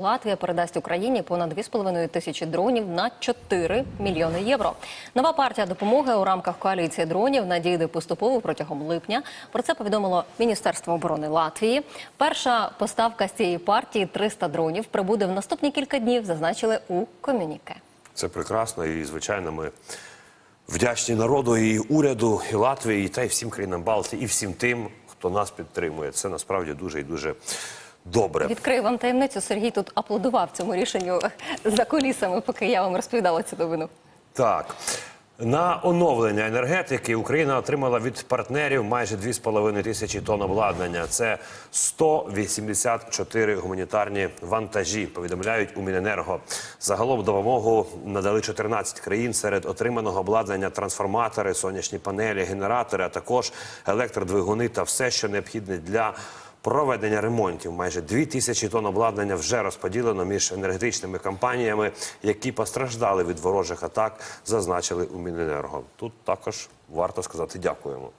Латвія передасть Україні понад 2,5 тисячі дронів на 4 мільйони євро. Нова партія допомоги у рамках коаліції дронів надійде поступово протягом липня. Про це повідомило Міністерство оборони Латвії. Перша поставка з цієї партії 300 дронів прибуде в наступні кілька днів. Зазначили у комюніке. Це прекрасно, і звичайно, ми вдячні народу і уряду, і Латвії, та й всім країнам Балтії, і всім тим, хто нас підтримує. Це насправді дуже і дуже добре. Відкрию вам таємницю. Сергій тут аплодував цьому рішенню за кулісами, поки я вам розповідала цю новину. Так. На оновлення енергетики Україна отримала від партнерів майже 2,5 тисячі тонн обладнання. Це 184 гуманітарні вантажі. Повідомляють у Міненерго. Загалом допомогу надали 14 країн серед отриманого обладнання, трансформатори, сонячні панелі, генератори, а також електродвигуни та все, що необхідне для. Проведення ремонтів майже 2 тисячі тонн обладнання вже розподілено між енергетичними компаніями, які постраждали від ворожих атак, зазначили у Міненерго. Тут також варто сказати дякуємо.